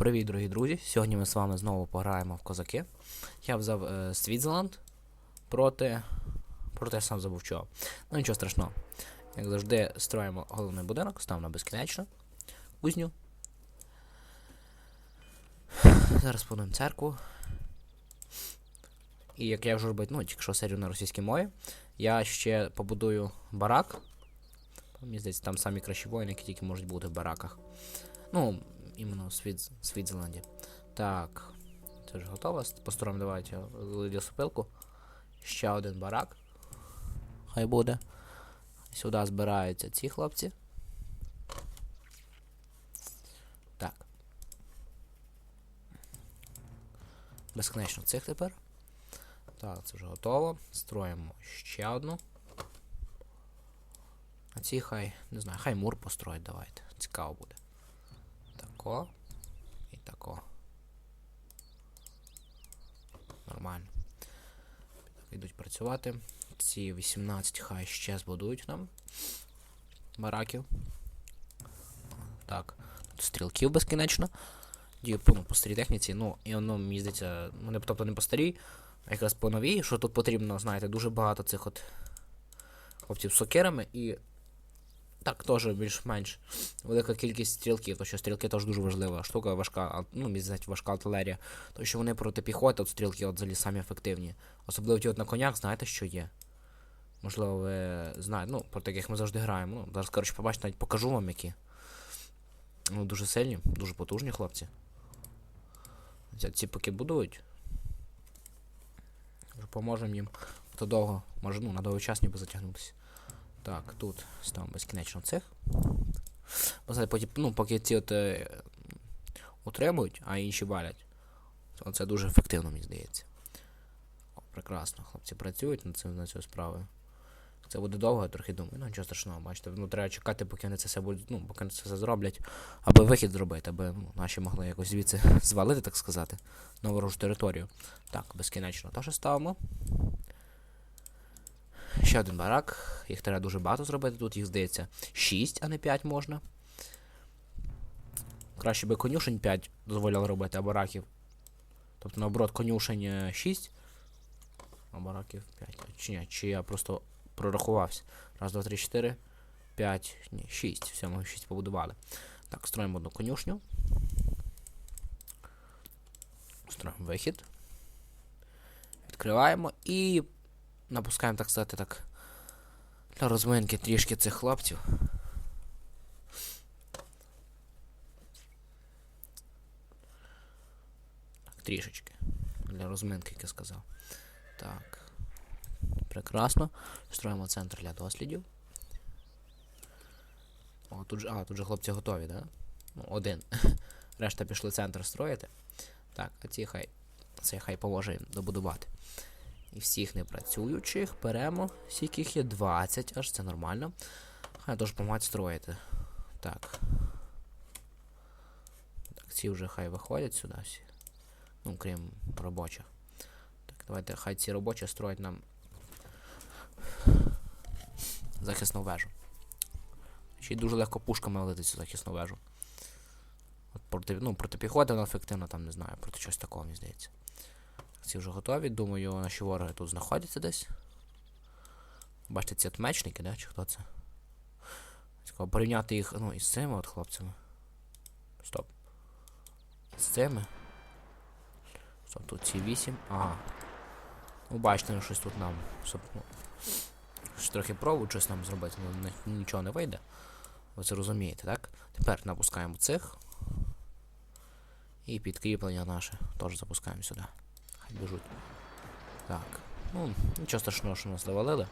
Привіт, дорогі друзі! Сьогодні ми з вами знову пограємо в козаки. Я взяв е, Світзеланд проти. Проти я сам забув чого. Ну нічого страшного. Як завжди, строїмо головний будинок, ставимо на безкінечно. Кузню. Зараз подам церкву. І як я вже робив, ну, тільки що серію на російській мові, я ще побудую барак. Мені здається, там самі кращі воїни, які тільки можуть бути в бараках. Ну, іменно в Світ... Так. Це ж готово. Построїмо давайте лісопилку. Ще один барак. Хай буде. Сюди збираються ці хлопці. Так. Безконечно цих тепер. Так, це вже готово. Строїмо ще одну. А ці хай, не знаю, хай мур построїть, давайте. Цікаво буде. Тако. І тако. Нормально. Так, йдуть працювати. Ці 18 хай ще збудують нам. Бараків. Так. Тут стрілків безкінечно. Дію ну, по старій техніці. Ну, і воно, мені здається, ну, не, тобто не по старій, а якраз по новій, що тут потрібно, знаєте, дуже багато цих от хлопців з сокирами і так, теж більш-менш велика кількість стрілків, тому що стрілки теж дуже важлива штука, важка, ну, мені важка артилерія. Тому що вони проти піхоти, от стрілки от взагалі самі ефективні. Особливо ті от на конях, знаєте, що є. Можливо, ви знаєте, ну, проти яких ми завжди граємо. Ну, зараз, коротше, побачите, навіть покажу вам які. Ну, дуже сильні, дуже потужні хлопці. Ці- Ці поки будують. Поможемо їм. То довго, може, ну, на довгий час ніби затягнутися. Так, тут ставимо безкінечно. Бо потім, ну, поки ці от е, утримують, а інші валять. Це дуже ефективно, мені здається. О, прекрасно, хлопці працюють над цим, над цією справою. Це буде довго, я трохи думаю. Ну, нічого страшного, бачите. Ну, треба чекати, поки вони це все будуть, ну, поки вони це все зроблять, аби вихід зробити, аби ну, наші могли якось звідси звалити, так сказати, на ворожу територію. Так, безкінечно теж ставимо. Ще один барак. Їх треба дуже багато зробити. Тут їх здається 6, а не 5 можна. Краще би конюшень 5 дозволяли робити, а бараків. Тобто, наоборот, конюшень е, 6, а бараків 5. Чи ні, чи я просто прорахувався. Раз, два, три, чотири, 5, ні, 6. Все, ми 6 побудували. Так, строїмо одну конюшню. Строїмо вихід. Відкриваємо і напускаємо, так сказати, так. Для розминки трішки цих хлопців. Так, трішечки. Для розминки, як я сказав. Так. Прекрасно. Строїмо центр для дослідів. О, тут же, а, тут же хлопці готові, да? Ну, один. Решта пішли центр строїти. Так, а ці хай. Це хай поможе їм добудувати. І всіх непрацюючих беремо. Їх є 20, аж це нормально. Хай теж помагати строїти. Так. Так, ці вже хай виходять сюди всі. Ну, крім робочих. Так, давайте хай ці робочі строять нам захисну вежу. Ще й дуже легко пушками летить цю захисну вежу. От проти, ну, проти піхоти вона ефективна, там не знаю, проти чогось такого, мені здається. Ці вже готові. Думаю, наші вороги тут знаходяться десь. Бачите, ці от мечники, да? Чи хто це? Цікаво порівняти їх ну, із цими от хлопцями. Стоп. З цими. Стоп, тут ці 8. Ага. Ну, бачите, ну, щось тут нам. Щоб, ну, щось трохи пробують щось нам зробити, ну, ні- нічого не вийде. Ви це розумієте, так? Тепер напускаємо цих. І підкріплення наше теж запускаємо сюди. Біжуть. Так. Ну, нічого страшного, що нас завалили.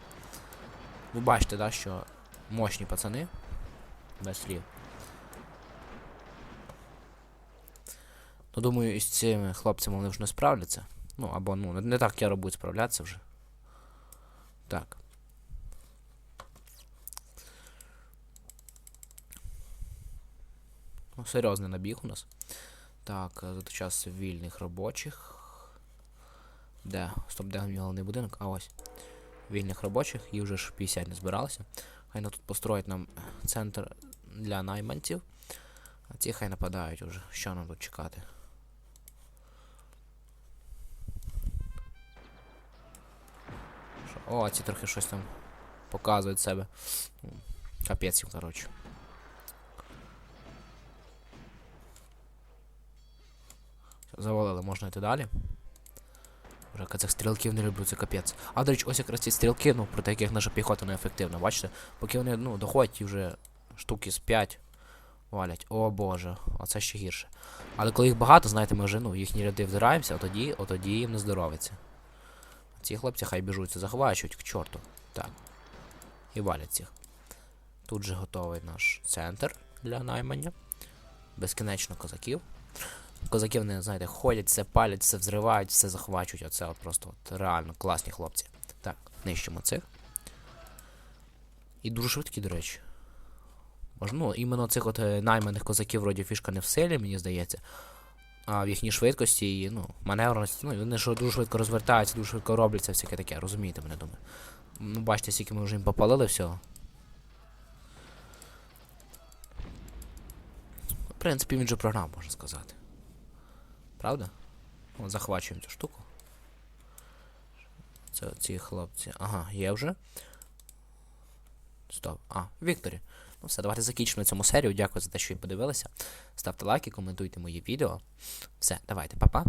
Ви бачите, да, що мощні пацани. Без слів. Ну, думаю, із цими хлопцями вони вже не справляться. Ну, або ну, не, так яро будуть справлятися вже. Так. Ну, серйозний набіг у нас. Так, е, за час вільних робочих. Де? Стоп, де мій головний будинок? А ось. Вільних робочих, їх вже ж 50 не збиралося. Хай на тут построїть нам центр для найманців. А ці хай нападають уже. Що нам тут чекати? О, ці трохи щось там показують себе. Капець їм, коротше. Завалили, можна йти далі. Вже цих стрілків не люблю, це капець. А, до речі, ось якраз ці стрілки, ну, проти яких наша піхота не ефективна, бачите? Поки вони, ну, доходять і вже штуки з 5 валять. О боже, оце ще гірше. Але коли їх багато, знаєте, ми вже ну, в їхні ряди вдираємося, отоді, отоді їм не здоровиться. Ці хлопці хай біжуться, захвачують к чорту. Так. І валять цих. Тут же готовий наш центр для наймання. Безкінечно козаків. Козаків вони, знаєте, ходять, все палять, все взривають, все захвачують. Оце от просто от, реально класні хлопці. Так, нищимо цих. І дуже швидкі, до речі. Ну, іменно цих от е, найманих козаків вроді фішка не в силі, мені здається. А в їхній швидкості і, ну, маневреності, ну, вони що дуже швидко розвертаються, дуже швидко робляться, всяке таке, розумієте мене, думаю. Ну, бачите, скільки ми вже їм попалили всього. В принципі, він же програв, можна сказати. Правда? О, захвачуємо цю штуку. Це ці хлопці. Ага, є вже. Стоп. А, Вікторі. Ну все, давайте закінчимо цьому серію. Дякую за те, що ви подивилися. Ставте лайки, коментуйте мої відео. Все, давайте, па-па.